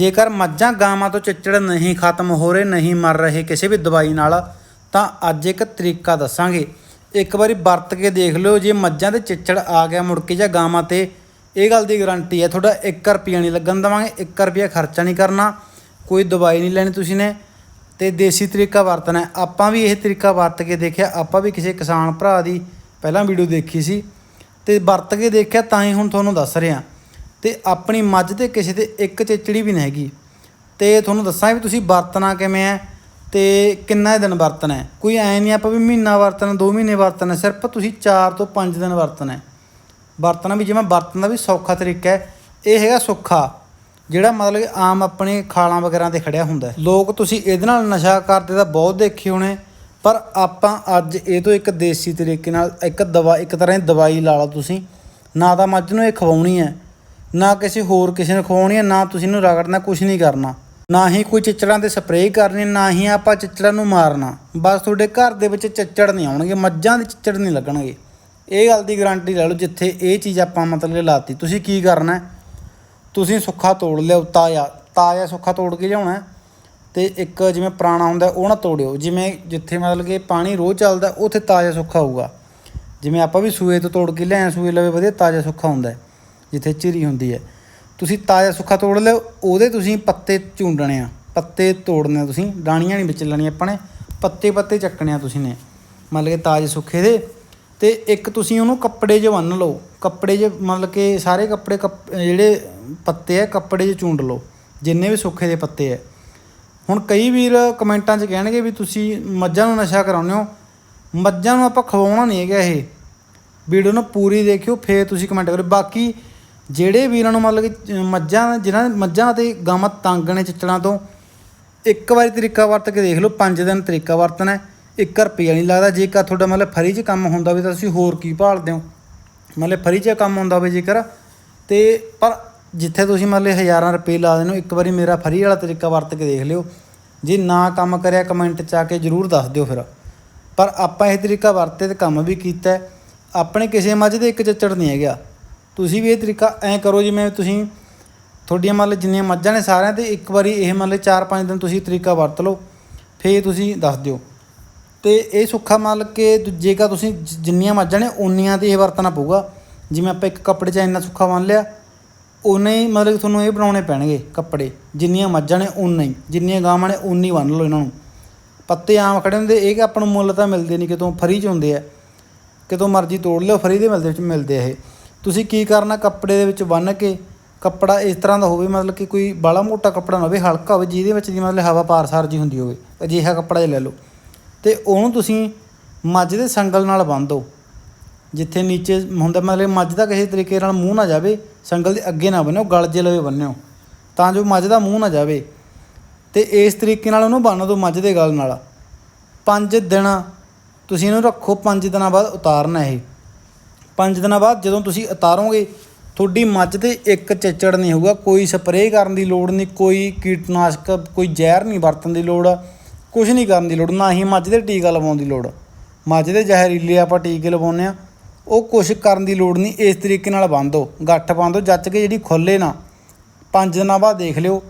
ਜੇਕਰ ਮੱਝਾਂ ਗਾਵਾਂ ਤੋਂ ਚਿੱਚੜ ਨਹੀਂ ਖਤਮ ਹੋ ਰਹੇ, ਨਹੀਂ ਮਰ ਰਹੇ ਕਿਸੇ ਵੀ ਦਵਾਈ ਨਾਲ, ਤਾਂ ਅੱਜ ਇੱਕ ਤਰੀਕਾ ਦੱਸਾਂਗੇ। ਇੱਕ ਵਾਰੀ ਵਰਤ ਕੇ ਦੇਖ ਲਿਓ, ਜੇ ਮੱਝਾਂ ਤੇ ਚਿੱਚੜ ਆ ਗਿਆ ਮੁੜ ਕੇ ਜਾਂ ਗਾਵਾਂ ਤੇ, ਇਹ ਗੱਲ ਦੀ ਗਾਰੰਟੀ ਹੈ, ਤੁਹਾਡਾ 1 ਰੁਪਿਆ ਨਹੀਂ ਲੱਗਣ ਦੇਵਾਂਗੇ 1 ਰੁਪਿਆ ਖਰਚਾ ਨਹੀਂ ਕਰਨਾ, ਕੋਈ ਦਵਾਈ ਨਹੀਂ ਲੈਣੀ ਤੁਸੀਂ ਨੇ। ਤੇ ਦੇਸੀ ਤਰੀਕਾ ਵਰਤਣਾ ਆਪਾਂ ਵੀ ਇਹ ਤਰੀਕਾ ਵਰਤ ਕੇ ਦੇਖਿਆ, ਆਪਾਂ ਵੀ ਕਿਸੇ ਕਿਸਾਨ ਭਰਾ ਦੀ ਪਹਿਲਾਂ ਵੀਡੀਓ ਦੇਖੀ ਸੀ। ਤੇ ਵਰਤ ਕੇ ਦੇਖਿਆ, ਤਾਂ ਹੀ ਹੁਣ ਤੁਹਾਨੂੰ ਦੱਸ ਰਿਹਾ। ਤੇ ਆਪਣੀ ਮੱਝ ਤੇ ਕਿਸੇ ਤੇ ਇੱਕ ਚਿਚੜੀ ਵੀ ਨਹੀਂ ਹੈਗੀ। ਤੇ ਤੁਹਾਨੂੰ ਦੱਸਾਂ ਵੀ ਤੁਸੀਂ ਵਰਤਣਾ ਕਿਵੇਂ ਹੈ ਤੇ ਕਿੰਨਾ ਦਿਨ ਵਰਤਣਾ ਹੈ। ਕੋਈ ਐ ਨਹੀਂ ਆਪਾਂ ਵੀ ਮਹੀਨਾ ਵਰਤਣਾ 2 ਮਹੀਨੇ ਵਰਤਣਾ, ਸਿਰਫ ਤੁਸੀਂ 4 ਤੋਂ 5 ਦਿਨ ਵਰਤਣਾ ਹੈ। ਵਰਤਣਾ ਵੀ ਜਿਵੇਂ ਵਰਤਣ ਦਾ ਵੀ ਸੌਖਾ ਤਰੀਕਾ ਹੈ। ਇਹ ਹੈਗਾ ਸੁੱਖਾ, ਜਿਹੜਾ ਮਤਲਬ ਆਮ ਆਪਣੇ ਖਾਲਾਂ ਵਗੈਰਾ ਤੇ ਖੜਿਆ ਹੁੰਦਾ ਲੋਕ ਤੁਸੀਂ ਇਹਦੇ ਨਾਲ ਨਸ਼ਾ ਕਰਦੇ ਤਾਂ ਬਹੁਤ ਦੇਖੇ ਹੋਣੇ, ਪਰ ਆਪਾਂ ਅੱਜ ਇਹ ਤੋਂ ਇੱਕ ਦੇਸੀ ਤਰੀਕੇ ਨਾਲ ਇੱਕ ਦਵਾ, ਇੱਕ ਤਰ੍ਹਾਂ ਦੀ ਦਵਾਈ ਲਾ ਲਓ ਤੁਸੀਂ। ਨਾ ਤਾਂ ਮੱਝ ਨੂੰ ਇਹ ਖਵਾਉਣੀ ਹੈ ਨਾ ਕਿਸੇ ਹੋਰ ਕਿਸੇ ਨੂੰ ਖਵਾਉਣੀ ਹੈ ਨਾ ਤੁਸੀਂ ਨੂੰ ਰਗੜਨਾ ਕੁਝ ਨਹੀਂ ਕਰਨਾ। ਨਾ ਹੀ ਕੋਈ ਚਿੱਚੜਾਂ ਦੇ ਸਪਰੇਅ ਕਰਨੀ, ਨਾ ਹੀ ਆਪਾਂ ਚਿੱਚੜਾਂ ਨੂੰ ਮਾਰਨਾ। ਬਸ ਤੁਹਾਡੇ ਘਰ ਦੇ ਵਿੱਚ ਚਿੱਚੜ ਨਹੀਂ ਆਉਣਗੇ, ਮੱਝਾਂ ਦੇ ਚਿੱਚੜ ਨਹੀਂ ਲੱਗਣਗੇ। ਇਹ ਗੱਲ ਦੀ ਗਾਰੰਟੀ ਲੈ ਲਓ, ਜਿੱਥੇ ਇਹ ਚੀਜ਼ ਆਪਾਂ ਮਤਲਬ ਕਿ ਲਾਤੀ। ਤੁਸੀਂ ਕੀ ਕਰਨਾ ਤੁਸੀਂ ਸੁੱਖਾ ਤੋੜ ਲਿਓ ਤਾਜ਼ਾ ਤਾਜ਼ਾ ਸੁੱਖਾ ਤੋੜ ਕੇ ਲਿਆਉਣਾ ਹੈ। ਤੇ ਇੱਕ ਜਿਵੇਂ ਪੁਰਾਣਾ ਹੁੰਦਾ, ਉਹ ਨਾ ਤੋੜਿਓ। ਜਿਵੇਂ ਜਿੱਥੇ ਮਤਲਬ ਕਿ ਪਾਣੀ ਰੋਜ਼ ਚੱਲਦਾ, ਉੱਥੇ ਤਾਜ਼ਾ ਸੁੱਖਾ ਹੋਊਗਾ ਜਿਵੇਂ ਆਪਾਂ ਵੀ ਸੂਏ ਤੋਂ ਤੋੜ ਕੇ ਲਿਆਏ ਸੂਏ ਲਵੇ ਵਧੀਆ ਤਾਜ਼ਾ ਸੁੱਖਾ ਹੁੰਦਾ ਜਿੱਥੇ ਝਿਰੀ ਹੁੰਦੀ ਹੈ। ਤੁਸੀਂ ਤਾਜ਼ਾ ਸੁੱਖਾ ਤੋੜ ਲਿਓ, ਉਹਦੇ ਤੁਸੀਂ ਪੱਤੇ ਚੂੰਡਣੇ ਆ। ਪੱਤੇ ਤੋੜਨੇ ਤੁਸੀਂ ਡਾਣੀਆਂ ਨਹੀਂ ਵਿੱਚ ਲੈਣੀਆਂ ਆਪਾਂ ਨੇ, ਪੱਤੇ ਪੱਤੇ ਚੱਕਣੇ ਆ ਤੁਸੀਂ ਨੇ। ਮਤਲਬ ਕਿ ਤਾਜ਼ੇ ਸੁੱਖੇ ਦੇ। ਤੇ ਇੱਕ ਤੁਸੀਂ ਉਹਨੂੰ ਕੱਪੜੇ 'ਚ ਬੰਨ ਲਓ, ਕੱਪੜੇ 'ਚ ਮਤਲਬ ਕਿ ਸਾਰੇ ਕੱਪੜੇ ਕੱਪ- ਜਿਹੜੇ ਪੱਤੇ ਆ, ਕੱਪੜੇ 'ਚ ਚੂੰਡ ਲਓ, ਜਿੰਨੇ ਵੀ ਸੁੱਖੇ ਦੇ ਪੱਤੇ ਆ। ਹੁਣ ਕਈ ਵੀਰ ਕਮੈਂਟਾਂ 'ਚ ਕਹਿਣਗੇ ਵੀ ਤੁਸੀਂ ਮੱਝਾਂ ਨੂੰ ਨਸ਼ਾ ਕਰਾਉਂਦੇ ਹੋ। ਮੱਝਾਂ ਨੂੰ ਆਪਾਂ ਖਵਾਉਣਾ ਨਹੀਂ ਹੈਗਾ ਇਹ। ਵੀਡੀਓ ਨੂੰ ਪੂਰੀ ਦੇਖਿਓ, ਫੇਰ ਤੁਸੀਂ ਕਮੈਂਟ ਕਰੋ ਬਾਕੀ ਜਿਹੜੇ ਵੀਰਾਂ ਨੂੰ ਮਤਲਬ ਕਿ ਮੱਝਾਂ, ਜਿਨ੍ਹਾਂ ਮੱਝਾਂ ਤੇ ਗਾਵਾਂ ਤੰਗ ਨੇ ਚਿੱਚੜਾਂ ਤੋਂ ਇੱਕ ਵਾਰੀ ਤਰੀਕਾ ਵਰਤ ਕੇ ਦੇਖ ਲਓ, ਪੰਜ ਦਿਨ ਤਰੀਕਾ ਵਰਤਣਾ ਹੈ। ਇੱਕ ਰੁਪਈਆ ਨਹੀਂ ਲੱਗਦਾ। ਜੇਕਰ ਤੁਹਾਡਾ ਮਤਲਬ ਫਰੀ 'ਚ ਕੰਮ ਹੁੰਦਾ ਵੀ ਤਾਂ ਤੁਸੀਂ ਹੋਰ ਕੀ ਭਾਲਦੇ ਹੋ? ਮਤਲਬ ਫਰੀ 'ਚ ਕੰਮ ਹੁੰਦਾ ਵੀ ਜੇਕਰ, ਤੇ ਪਰ ਜਿੱਥੇ ਤੁਸੀਂ ਮਤਲਬ ਹਜ਼ਾਰਾਂ ਰੁਪਏ ਲਾ ਦੇਣ ਇੱਕ ਵਾਰੀ ਮੇਰਾ ਫਰੀ ਵਾਲਾ ਤਰੀਕਾ ਵਰਤ ਕੇ ਦੇਖ ਲਿਓ। ਜੇ ਨਾ ਕੰਮ ਕਰਿਆ ਕਮੈਂਟ 'ਚ ਆ ਕੇ ਜਰੂਰ ਦੱਸ ਦਿਓ ਫਿਰ। ਪਰ ਆਪਾਂ ਇਹ ਤਰੀਕਾ ਵਰਤੇ ਤੇ ਕੰਮ ਵੀ ਕੀਤਾ ਆਪਣੇ ਕਿਸੇ ਮੱਝ ਦੇ ਇੱਕ ਚੱਚੜ ਨਹੀਂ ਹੈਗਾ। ਤੁਸੀਂ ਵੀ ਇਹ ਤਰੀਕਾ ਐਂ ਕਰੋ ਜਿਵੇਂ ਤੁਸੀਂ ਤੁਹਾਡੀਆਂ ਮਤਲਬ ਜਿੰਨੀਆਂ ਮੱਝਾਂ ਨੇ ਸਾਰਿਆਂ ਤੇ ਇੱਕ ਵਾਰੀ ਇਹ ਮੰਨ ਲਓ 4-5 ਦਿਨ ਤੁਸੀਂ ਤਰੀਕਾ ਵਰਤ ਲਓ, ਫੇਰ ਤੁਸੀਂ ਦੱਸ ਦਿਓ। ਤੇ ਇਹ ਸੁੱਖਾ ਮੰਨ ਕੇ ਜੇਕਰ ਤੁਸੀਂ ਜਿੰਨੀਆਂ ਮੱਝਾਂ ਨੇ ਓਨੀਆਂ ਤੇ ਇਹ ਵਰਤਣਾ ਪਊਗਾ। ਜਿਵੇਂ ਆਪਾਂ ਇੱਕ ਕੱਪੜੇ 'ਚ ਇੰਨਾ ਸੁੱਖਾ ਬੰਨ ਲਿਆ ਉਨੇ ਹੀ ਮਤਲਬ ਤੁਹਾਨੂੰ ਇਹ ਬਣਾਉਣੇ ਪੈਣਗੇ ਕੱਪੜੇ। ਜਿੰਨੀਆਂ ਮੱਝਾਂ ਨੇ ਉਨਾ ਹੀ, ਜਿੰਨੀਆਂ ਗਾਵਾਂ ਨੇ ਉਨੀ ਬੰਨ ਲਓ ਇਹਨਾਂ ਨੂੰ। ਪੱਤੇ ਆਮ ਖੜੇ ਹੁੰਦੇ, ਇਹ ਕਿ ਆਪਾਂ ਨੂੰ ਮੁੱਲ ਤਾਂ ਮਿਲਦੇ ਨਹੀਂ ਕਿਤੋਂ ਫਰੀ 'ਚ ਹੁੰਦੇ ਆ। ਕਿਤੋਂ ਮਰਜ਼ੀ ਤੋੜ ਲਿਓ, ਫਰੀ ਦੇ ਮਿਲਦੇ ਮਿਲਦੇ ਆ ਇਹ। ਤੁਸੀਂ ਕੀ ਕਰਨਾ ਕੱਪੜੇ ਦੇ ਵਿੱਚ ਬੰਨ ਕੇ, ਕੱਪੜਾ ਇਸ ਤਰ੍ਹਾਂ ਦਾ ਹੋਵੇ, ਮਤਲਬ ਕਿ ਕੋਈ ਬਾਲਾ ਮੋਟਾ ਕੱਪੜਾ ਨਾ ਹੋਵੇ, ਹਲਕਾ ਹੋਵੇ, ਜਿਹਦੇ ਵਿੱਚ ਦੀ ਮਤਲਬ ਹਵਾ ਪਾਰ ਸਾਰ ਜੀ ਹੁੰਦੀ ਹੋਵੇ, ਅਜਿਹਾ ਕੱਪੜਾ ਜਿਹਾ ਲੈ ਲਓ। ਤੇ ਉਹਨੂੰ ਤੁਸੀਂ ਮੱਝ ਦੇ ਸੰਗਲ ਨਾਲ ਬੰਨ੍ਹ ਦਿਓ। ਜਿੱਥੇ ਨੀਚੇ ਹੁੰਦਾ ਮਤਲਬ ਮੱਝ ਦਾ ਕਿਸੇ ਤਰੀਕੇ ਨਾਲ ਮੂੰਹ ਨਾ ਜਾਵੇ, ਸੰਗਲ ਦੇ ਅੱਗੇ ਨਾ ਬੰਨਿਓ, ਗਲ ਜੇ ਲਵੇ ਬੰਨਿਓ। ਤਾਂ ਜੋ ਮੱਝ ਦਾ ਮੂੰਹ ਨਾ ਜਾਵੇ। ਤੇ ਇਸ ਤਰੀਕੇ ਨਾਲ ਉਹਨੂੰ ਬੰਨ ਦਿਓ ਮੱਝ ਦੇ ਗਲ ਨਾਲ। ਪੰਜ ਦਿਨ ਤੁਸੀਂ ਇਹਨੂੰ ਰੱਖੋ, ਪੰਜ ਦਿਨਾਂ ਬਾਅਦ ਉਤਾਰਨਾ ਇਹ। ਪੰਜ ਦਿਨਾਂ ਬਾਅਦ ਜਦੋਂ ਤੁਸੀਂ ਉਤਾਰੋਗੇ, ਤੁਹਾਡੀ ਮੱਝ ਤੇ ਇੱਕ ਚਿੱਚੜ ਨਹੀਂ ਹੋਊਗਾ, ਕੋਈ ਸਪਰੇਅ ਕਰਨ ਦੀ ਲੋੜ ਨਹੀਂ, ਕੋਈ ਕੀਟਨਾਸ਼ਕ, ਕੋਈ ਜ਼ਹਿਰ ਨਹੀਂ ਵਰਤਣ ਦੀ ਲੋੜ ਕੁਝ ਨਹੀਂ ਕਰਨ ਦੀ ਲੋੜ, ਨਾ ਹੀ ਮੱਝ ਦੇ ਟੀਕਾ ਲਵਾਉਣ ਦੀ ਲੋੜ। ਮੱਝ ਦੇ ਜ਼ਹਿਰੀਲੇ ਆਪਾਂ ਟੀਕੇ ਲਵਾਉਂਦੇ ਆ ਉਹ ਕੁਝ ਕਰਨ ਦੀ ਲੋੜ ਨਹੀਂ, ਇਸ ਤਰੀਕੇ ਨਾਲ ਬੰਨ੍ਹ ਦਿਓ ਗੱਠ ਬੰਨ੍ਹ ਦਿਓ ਜੱਚ ਕੇ ਜਿਹੜੀ ਖੁੱਲੇ ਨਾ, ਪੰਜ ਦਿਨਾਂ ਬਾਅਦ ਦੇਖ ਲਿਓ,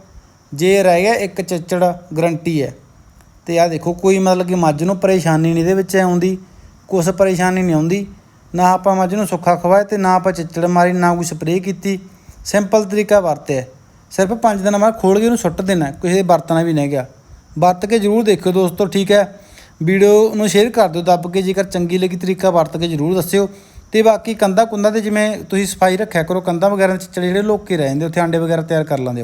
ਜੇ ਰਹਿ ਗਿਆ ਇੱਕ ਚਿੱਚੜ ਗਰੰਟੀ ਹੈ। ਤੇ ਆ ਦੇਖੋ, ਕੋਈ ਮਤਲਬ ਕਿ ਮੱਝ ਨੂੰ ਪਰੇਸ਼ਾਨੀ ਨਹੀਂ ਇਹਦੇ ਵਿੱਚ ਆਉਂਦੀ, ਕੁਛ ਪਰੇਸ਼ਾਨੀ ਨਹੀਂ ਆਉਂਦੀ। ਨਾ ਆਪਾਂ ਮੱਝ ਨੂੰ ਸੁੱਖਾ ਖਵਾਇਆ ਤੇ ਨਾ ਆਪਾਂ ਚਿੱਚੜ ਮਾਰੀ, ਨਾ ਕੋਈ ਸਪਰੇਅ ਕੀਤੀ। ਸਿੰਪਲ ਤਰੀਕਾ ਵਰਤਿਆ ਸਿਰਫ 5 ਦਿਨਾਂ ਬਾਅਦ ਖੋਲ ਕੇ ਉਹਨੂੰ ਸੁੱਟ ਦੇਣਾ ਕਿਸੇ ਦੇ ਵਰਤਣਾ ਵੀ ਨਹੀਂ ਗਿਆ ਵਰਤ ਕੇ ਜਰੂਰ ਦੇਖਿਓ ਦੋਸਤੋ, ਠੀਕ ਹੈ? ਵੀਡੀਓ ਨੂੰ ਸ਼ੇਅਰ ਕਰ ਦਿਓ, ਦੱਬ ਕੇ ਜੇਕਰ ਚੰਗੀ ਲੱਗੀ ਤਰੀਕਾ ਵਰਤ ਕੇ ਜਰੂਰ ਦੱਸਿਓ। ਤੇ ਬਾਕੀ ਕੰਦਾ ਕੁੰਦਾ ਤੇ ਜਿਵੇਂ ਤੁਸੀਂ ਸਫ਼ਾਈ ਰੱਖਿਆ ਕਰੋ ਕੰਦਾ ਵਗੈਰਾ ਦੇ ਚਿੱਚੜ ਜਿਹੜੇ ਲੋਕ ਕੇ ਰਹਿ ਜਾਂਦੇ, ਉੱਥੇ ਆਂਡੇ ਵਗੈਰਾ ਤਿਆਰ ਕਰ ਲੈਂਦੇ